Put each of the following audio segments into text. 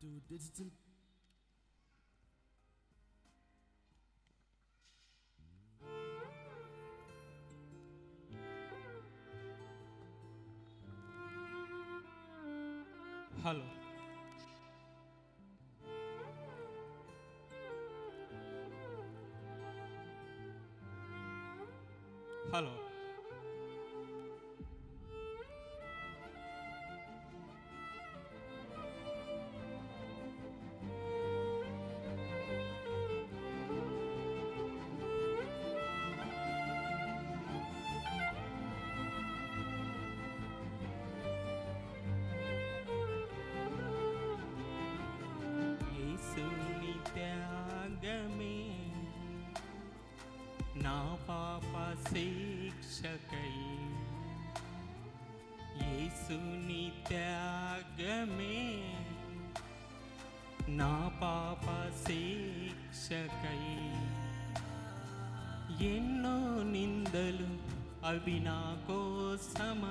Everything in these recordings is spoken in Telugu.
to digital Hello. Hello. పాప శిక్షకై యేసుని త్యాగమే నా పాప శిక్షకై ఎన్నో నిందలు అవి నా కోసమ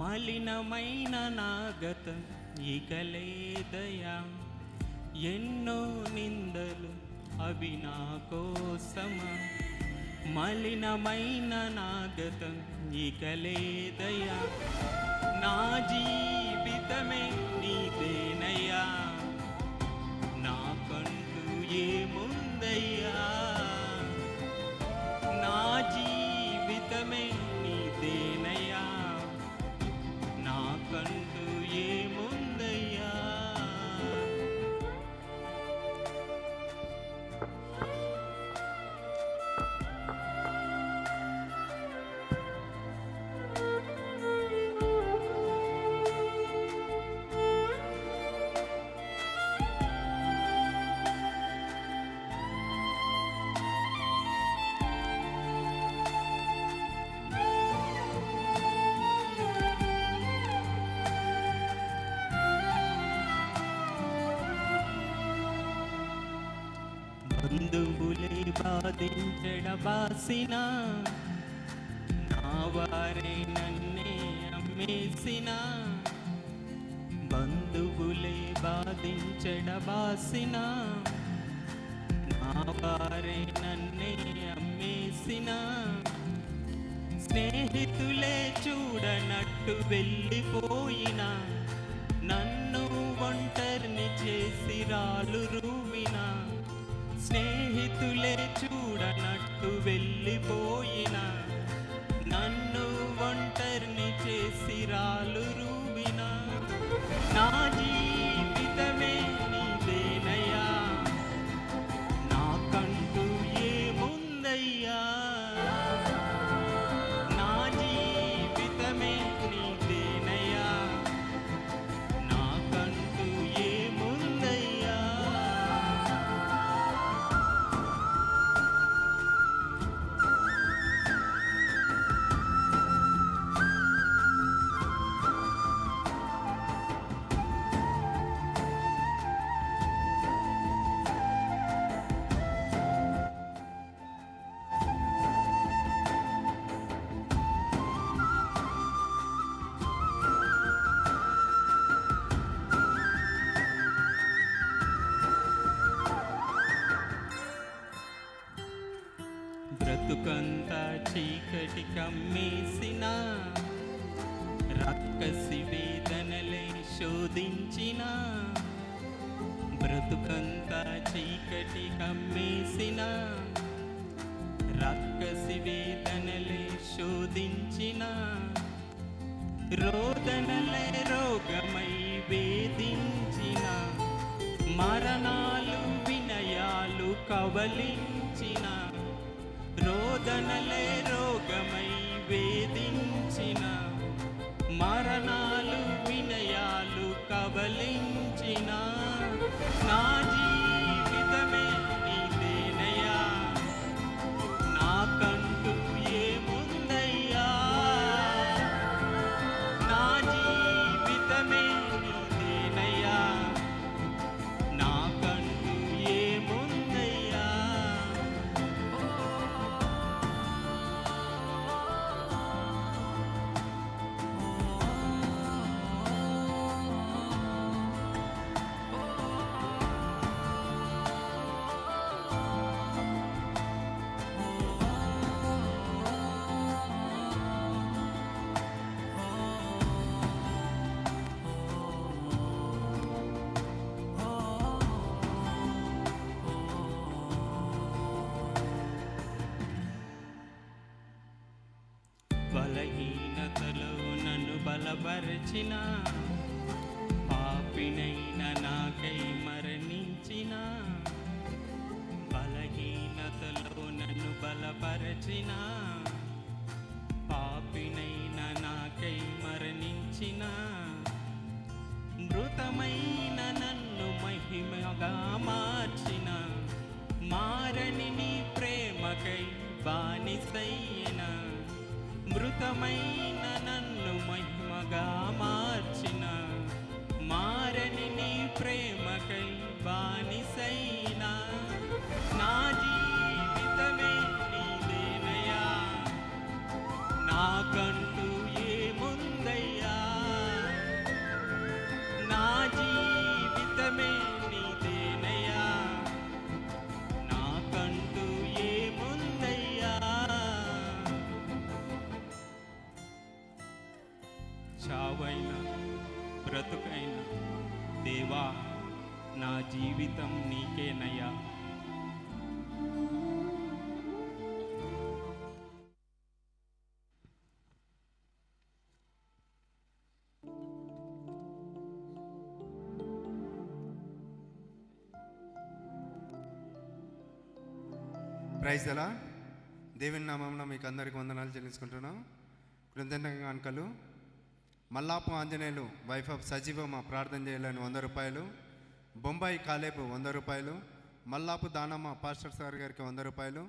మలినమైన నాగత ఇక లేదయా ఎన్నో నిందలు అవి నా కోసమా మలినమైన నాగతం ఇక లేదయా నా జీవితమే నీదేనయ్యా. నాకంటూ ఏమో బంధువులే బాధించడ బాసిన నా వారే నన్నే అమ్మేసిన. బంధువులే బాధించడబాసిన నా వారే నన్నే అమ్మేసిన. స్నేహితులే చూడనట్టు వెళ్ళిపోయిన నన్ను ఒంటరిని చేసి రాలురు రూమిన స్నేహితులే చూడనట్టు బ్రతుకంతా చీకటి కమ్మేసిన రక్కసి వేదనలే శోధించిన బ్రతుకంతా చీకటి కమ్మేసిన రక్కసి వేదనలే శోధించిన రోదనలే రోగమై వేధించిన మరణాలు వినయాలు కవలించిన శోధనలే రోగమై వేధించిన మరణాలు వినయాలు కవలించిన నా బలపరచిన పాపినైన నాకై మరణించిన బలహీనతలో నన్ను బలపరచిన పాపినైన నాకై మరణించిన మృతమైన నన్ను మహిమగా మార్చిన మారణిని ప్రేమకై బానిసైన మృతమైన జీవితమే నీదేనయ్యా. నాకంటూ ఏముందయ్యా? చావైన బ్రతుకైనా దేవా నా జీవితం నీకేనయ్యా. ప్రైజ్ ఎలా దేవుని నామంలో మీకు అందరికి వందనాలు చెల్లించుకుంటున్నాం. కృతజ్ఞంగా అంకలు మల్లాపు ఆంజనేయులు వైఫ్ ఆఫ్ సజీవమ్మ ప్రార్థన చేయాలని వంద రూపాయలు. బొంబాయి కాలేపు వంద రూపాయలు. మల్లాపు దానమ్మ పాస్టర్ సార్ గారికి వంద రూపాయలు.